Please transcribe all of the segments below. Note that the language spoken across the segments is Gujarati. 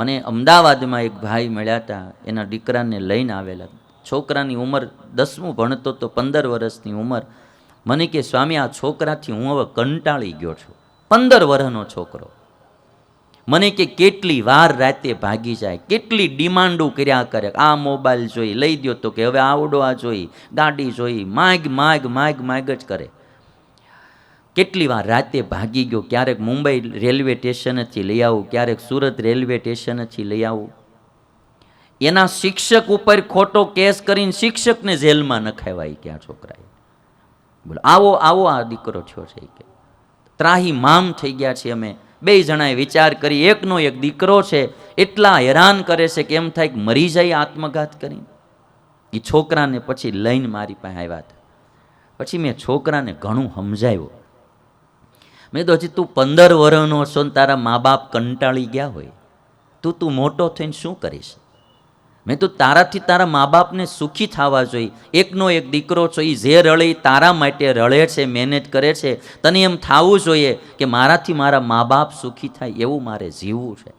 મને અમદાવાદમાં એક ભાઈ મળ્યા હતા, એના દીકરાને લઈને આવેલા. છોકરાની ઉંમર દસમું ભણતો તો પંદર વર્ષની ઉંમર. મને કે, સ્વામી, આ છોકરાથી હું હવે કંટાળી ગયો છું. પંદર વર્ષનો છોકરો. મને કે, કેટલી વાર રાતે ભાગી જાય, કેટલી ડિમાન્ડો કર્યા કરે. આ મોબાઈલ જોઈ, લઈ દો તો કે હવે આવડો આ જોઈ, ગાડી જોઈ, માગ માગ માગ માગ જ કરે. કેટલી વાર રાતે ભાગી ગયો, ક્યારેક મુંબઈ રેલવે સ્ટેશનથી લઈ આવું, ક્યારેક સુરત રેલવે સ્ટેશનથી લઈ આવું. એના શિક્ષક ઉપર ખોટો કેસ કરીને શિક્ષકને જેલમાં નખાવાય કે છોકરાએ. બોલો, આવો આવો આ દીકરો થયો છે કે. ત્રાહી મામ થઈ ગયા છીએ અમે. બે જણાએ વિચાર કરી, એકનો એક દીકરો છે, એટલા હેરાન કરે છે કે એમ થાય કે મરી જાય આત્મઘાત કરીને. એ છોકરાને પછી લઈને મારી પાસે આવ્યા હતા. પછી મેં છોકરાને ઘણું સમજાવ્યું. મેં તો હજી તું પંદર વર્ષનો છો ને તારા મા બાપ કંટાળી ગયા હોય. તું તું મોટો થઈને શું કરીશ? મેં તો તારાથી તારા મા બાપને સુખી થવા જોઈએ એકનો એક દીકરો છો એ જે રળે તારા માટે રળે છે, મહેનત કરે છે. તને એમ થવું જોઈએ કે મારાથી મારા મા બાપ સુખી થાય એવું મારે જીવવું છે.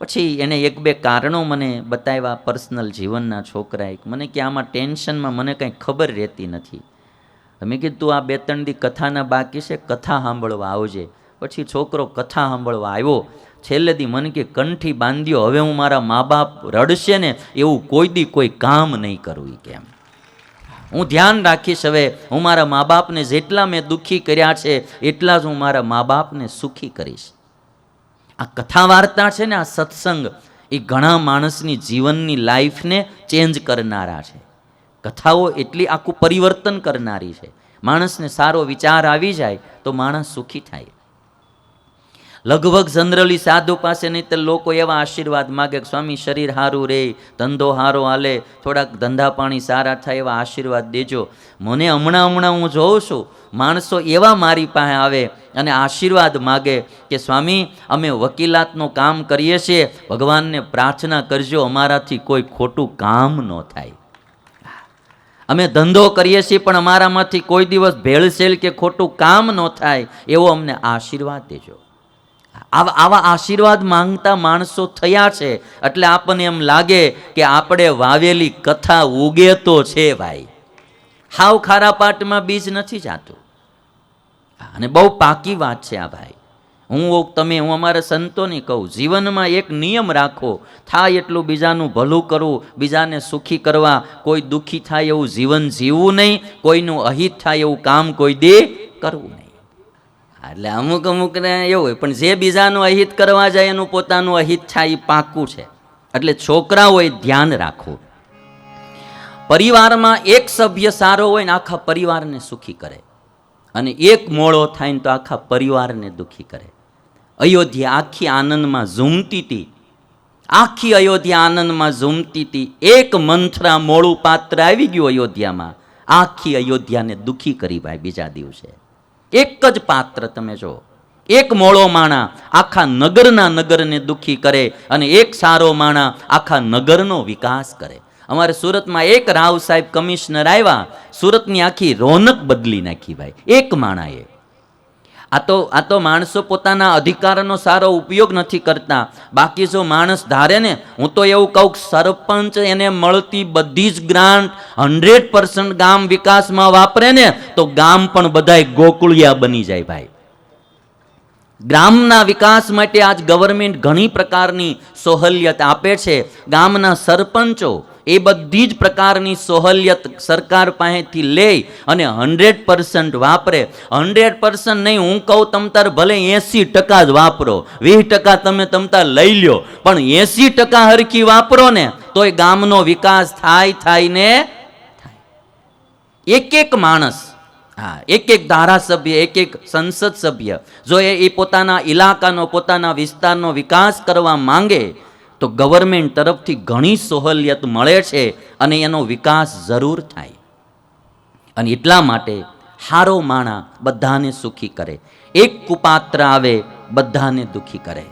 પછી એને એક બે કારણો મને બતાવ્યા, પર્સનલ જીવનના છોકરાએ મને કે આમાં ટેન્શનમાં મને કંઈ ખબર રહેતી નથી. મેં કીધું, આ બે ત્રણ દી કથાના બાકી છે, કથા સાંભળવા આવજે. પછી છોકરો કથા સાંભળવા આવ્યો. છેલ્લે દી મને કે, કંઠી બાંધ્યો, હવે હું મારા મા બાપ રડશે ને, એવું કોઈ દી કોઈ કામ નહીં કરવું કેમ? હું ધ્યાન રાખીશ હવે, હું મારા મા બાપને જેટલા મેં દુઃખી કર્યા છે, એટલા જ હું મારા મા બાપને સુખી કરીશ. આ કથા વાર્તા છે ને, આ સત્સંગ, એ ઘણા માણસની જીવનની લાઈફને ચેન્જ કરનારા છે. કથાઓ એટલી આખું પરિવર્તન કરનારી છે. માણસને સારો વિચાર આવી જાય તો માણસ સુખી થાય. લગભગ જનરલી સાધુ પાસે નહીં તો લોકો એવા આશીર્વાદ માગે કે, સ્વામી, શરીર સારું રે, ધંધો સારો હાલે, થોડાક ધંધા પાણી સારા થાય એવા આશીર્વાદ દેજો. મને હમણાં હમણાં હું જોઉં છું, માણસો એવા મારી પાસે આવે અને આશીર્વાદ માગે કે, સ્વામી, અમે વકીલાતનું કામ કરીએ છીએ, ભગવાનને પ્રાર્થના કરજો, અમારાથી કોઈ ખોટું કામ ન થાય. અમે ધંધો કરીએ છીએ, પણ અમારામાંથી કોઈ દિવસ ભેળસેલ કે ખોટું કામ ન થાય, એવો અમને આશીર્વાદ દેજો. આવા આવા આશીર્વાદ માંગતા માણસો થયા છે, એટલે આપણને એમ લાગે કે આપણે વાવેલી કથા ઉગે તો છે ભાઈ. હાવ ખારા પાટમાં બીજ નથી જાતું. અને બહુ પાકી વાત છે આ ભાઈ. હું તમે, હું અમારા સંતોને કહું, જીવનમાં એક નિયમ રાખો, થાય એટલું બીજાનું ભલું કરવું, બીજાને સુખી કરવા, કોઈ દુઃખી થાય એવું જીવન જીવવું નહીં, કોઈનું અહિત થાય એવું કામ કોઈ દે કરવું નહીં. એટલે અમુક અમુકને એવું હોય, પણ જે બીજાનું અહિત કરવા જાય એનું પોતાનું અહિત થાય એ પાકું છે. એટલે છોકરાઓએ ધ્યાન રાખવું. પરિવારમાં એક સભ્ય સારો હોય ને આખા પરિવારને સુખી કરે. અને એક મોળો થાય ને તો આખા પરિવારને દુઃખી કરે. અયોધ્યા આખી આનંદમાં ઝૂમતી હતી. આખી અયોધ્યા આનંદમાં ઝૂમતી હતી. એક મંથરા મોળું પાત્ર આવી ગયું અયોધ્યામાં. આખી અયોધ્યાને દુઃખી કરી ભાઈ બીજા દિવસે. એક જ પાત્ર તમે જો. એક મોળો માણા આખા નગરના નગરને દુઃખી કરે અને એક સારો માણા આખા નગરનો વિકાસ કરે. અમારે સુરતમાં એક રાવ સાહેબ કમિશનર આવ્યા. સુરતની આખી રોનક બદલી નાખી ભાઈ. એક માણાએ. આ તો આ તો માણસો પોતાના અધિકારનો સારો ઉપયોગ નથી કરતા. બાકી જો માણસ ધારે ને, હું તો એવું કહું સરપંચ એને મળતી બધી જ ગ્રાન્ટ હંડ્રેડ પર્સન્ટ ગામ વિકાસમાં વાપરે ને, તો ગામ પણ બધાય ગોકુળિયા બની જાય ભાઈ. ગ્રામના વિકાસ માટે આજ ગવર્મેન્ટ ઘણી પ્રકારની સહલિયત આપે છે. ગામના સરપંચો એ બધી જ પ્રકારની સહોલિયત સરકાર પાસેથી લે અને હંડ્રેડ પર્સન્ટ વાપરે. હંડ્રેડ પર્સન્ટ નહીં, હું કહું તમ તાર ભલે એંસી ટકા જ વાપરો. વીસ ટકા તમે તમ તાર લઈ લ્યો. પણ એંસી ટકા હરખી વાપરો ને, તોય ગામનો વિકાસ થાય થાય ને એક એક માણસ, હા, એક એક ધારાસભ્ય, એક એક સંસદ સભ્ય, જો એ એ પોતાના ઇલાકાનો, પોતાના વિસ્તારનો વિકાસ કરવા માંગે તો ગવર્મેન્ટ તરફથી ઘણી સહોલિયત મળે છે અને એનો વિકાસ જરૂર થાય. અને એટલા માટે હારો માણા બધાને સુખી કરે. એક કુપાત્ર આવે, બધાને દુખી કરે.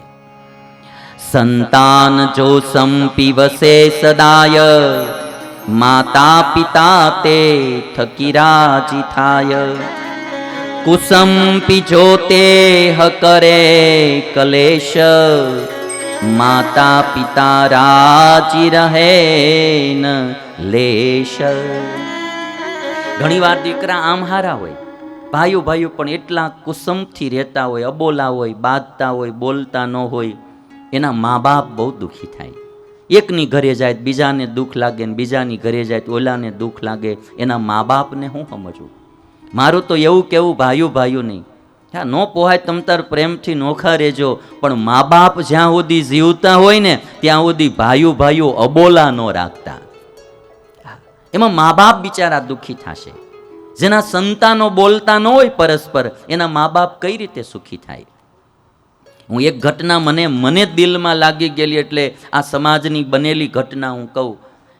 સંતાન જો સંપીવસે સદાય માતા પિતા તે થકી રાજી થાય. કુસંપી જો તે હ કરે કલેશ માતા પિતા રાજી રહે ન લેશ. ઘણીવાર દીકરા આમ હારા હોય. ભાઈઓ ભાઈઓ પણ એટલા કુસમથી રહેતા હોય, અબોલા હોય બાંધતા હોય, બોલતા ન હોય. એના મા બાપ બહુ દુઃખી થાય. એકની ઘરે જાય બીજાને દુઃખ લાગે ને બીજાની ઘરે જાય ઓલાને દુઃખ લાગે. એના મા બાપને હું સમજવું મારું તો એવું કેવું ભાઈઓ ભાઈઓ નહીં. હા નો પોહાય તમ તાર પ્રેમથી નોખા રહેજો. પણ મા બાપ જ્યાં સુધી જીવતા હોય ને, ત્યાં સુધી ભાઈઓ ભાઈઓ અબોલા ન રાખતા. એમાં મા બાપ બિચારા દુઃખી થશે. જેના સંતાનો બોલતા ન હોય પરસ્પર, એના મા બાપ કઈ રીતે સુખી થાય? હું એક ઘટના મને મને દિલમાં લાગી ગયેલી એટલે આ સમાજની બનેલી ઘટના હું કહું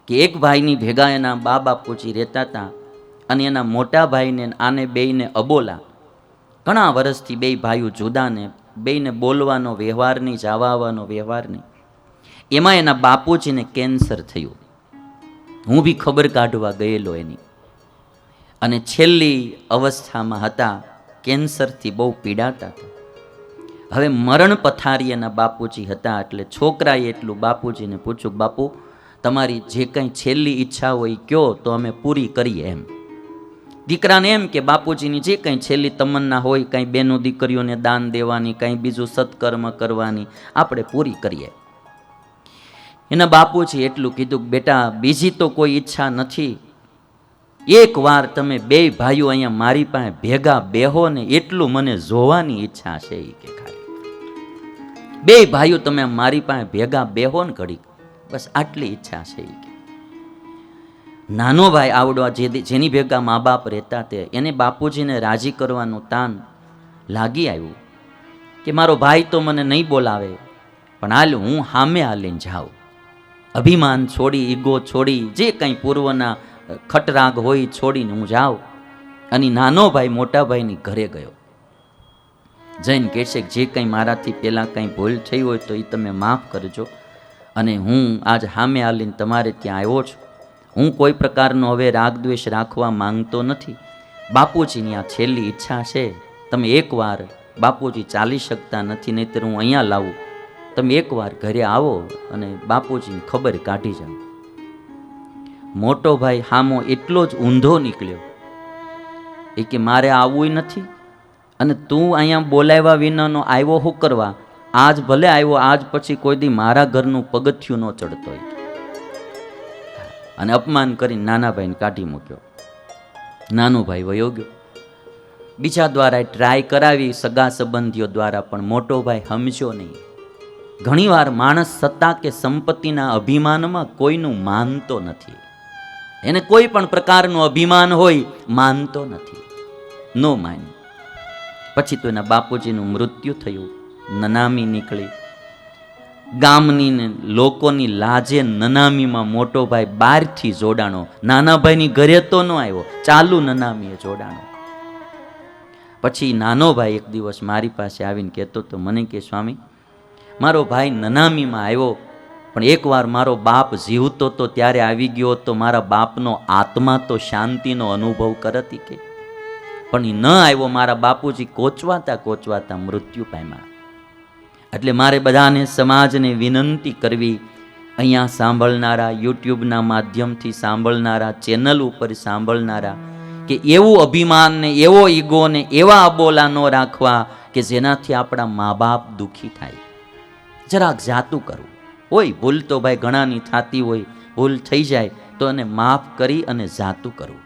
કે એક ભાઈની ભેગા એના બા બાપુજી રહેતા હતા અને એના મોટા ભાઈને, આને, બેયને અબોલા ઘણા વર્ષથી બે ભાઈઓ જુદાને બેને બોલવાનો વ્યવહાર નહીં જવા આવવાનો વ્યવહાર નહીં. એમાં એના બાપુજીને કેન્સર થયું. હું બી ખબર કાઢવા ગયેલો એની. અને છેલ્લી અવસ્થામાં હતા, કેન્સરથી બહુ પીડાતા હતા. હવે મરણ પથારી એના બાપુજી હતા, એટલે છોકરાએ એટલું બાપુજીને પૂછ્યું, બાપુ, તમારી જે કંઈ છેલ્લી ઈચ્છા હોય કયો, તો અમે પૂરી કરીએ એમ. દીકરાને એમ કે, બાપુજીની જે કંઈ છેલ્લી તમન્ના હોય, કંઈ બેનો દીકરીઓને દાન દેવાની, કંઈ બીજું સત્કર્મ કરવાની, આપણે પૂરી કરીએ. એના બાપુજી એટલું કીધું બેટા, બીજી તો કોઈ ઈચ્છા નથી. એક વાર તમે બે ભાઈઓ અહીંયા મારી પાસે ભેગા બેહો ને એટલું મને જોવાની ઈચ્છા છે. એ કે ખાલી. બે ભાઈઓ તમે મારી પાસે ભેગા બેહો ને ઘડી બસ આટલી ઈચ્છા છે એ નાનો ભાઈ આવડવા જે જેની ભેગા મા બાપ રહેતા તે એને બાપુજીને રાજી કરવાનું તાન લાગી આવ્યું કે મારો ભાઈ તો મને નહીં બોલાવે, પણ હાલ હું હામે હાલીને જાઉં. અભિમાન છોડી, ઈગો છોડી, જે કંઈ પૂર્વના ખટરાગ હોય છોડીને હું જાઉં. અને નાનો ભાઈ મોટા ભાઈની ઘરે ગયો. જઈને કહેશે જે કંઈ મારાથી પહેલાં કંઈ ભૂલ થઈ હોય તો એ તમે માફ કરજો. અને હું આજ હામે હાલીને તમારે ત્યાં આવ્યો છું. હું કોઈ પ્રકારનો હવે રાગ દ્વેષ રાખવા માંગતો નથી. બાપુજીની આ છેલ્લી ઈચ્છા છે. તમે એકવાર બાપુજી ચાલી શકતા નથી, નહીંતર હું અહીંયા લાવું. તમે એકવાર ઘરે આવો અને બાપુજીની ખબર કાઢી જાઓ. મોટો ભાઈ હામો એટલો જ ઊંધો નીકળ્યો. એ કે મારે આવવું નથી? અને તું અહીંયા બોલાવ્યા વિનાનો આવ્યો હું કરવા? આજ ભલે આવ્યો, આજ પછી કોઈ દી મારા ઘરનું પગથિયું ન ચડતો હોય અને અપમાન કરી નાના ભાઈને કાઢી મૂક્યો. નાનો ભાઈ વયો ગયો. બીજા દ્વારા ટ્રાય કરાવી, સગા સંબંધીઓ દ્વારા પણ મોટો ભાઈ સમજ્યો નહીં. ઘણીવાર માણસ સત્તા કે સંપત્તિના અભિમાનમાં કોઈનું માનતો નથી. એને કોઈ પણ પ્રકારનું અભિમાન હોય, માનતો નથી. નો માન્યું. પછી તો એના બાપુજીનું મૃત્યુ થયું. નનામી નીકળી. ગામની ને લોકોની લાજે નનામીમાં મોટો ભાઈ બહારથી જોડાણો. નાના ભાઈની ઘરે તો ન આવ્યો, ચાલુ નનામીએ જોડાણો. પછી નાનો ભાઈ એક દિવસ મારી પાસે આવીને કહેતો તો મને કે, સ્વામી, મારો ભાઈ નનામીમાં આવ્યો, પણ એકવાર મારો બાપ જીવતો તો ત્યારે આવી ગયો તો મારા બાપનો આત્મા તો શાંતિનો અનુભવ કરતી કે. પણ એ ન આવ્યો, મારા બાપુજી કોચવાતા કોચવાતા મૃત્યુ પામ્યા. એટલે મારે બધાને સમાજને વિનંતી કરવી, અહીંયા સાંભળનારા યુટ્યુબના માધ્યમથી સાંભળનારા ચેનલ ઉપર સાંભળનારા કે એવું અભિમાન ને એવો ઈગો ને એવા અબોલા ન રાખવા કે જેનાથી આપણા મા બાપ દુઃખી થાય. જરાક જાતું કરવું હોય ભૂલ તો ભાઈ ઘણાની થતી હોય, ભૂલ થઈ જાય તો એને માફ કરી અને જાતું કરવું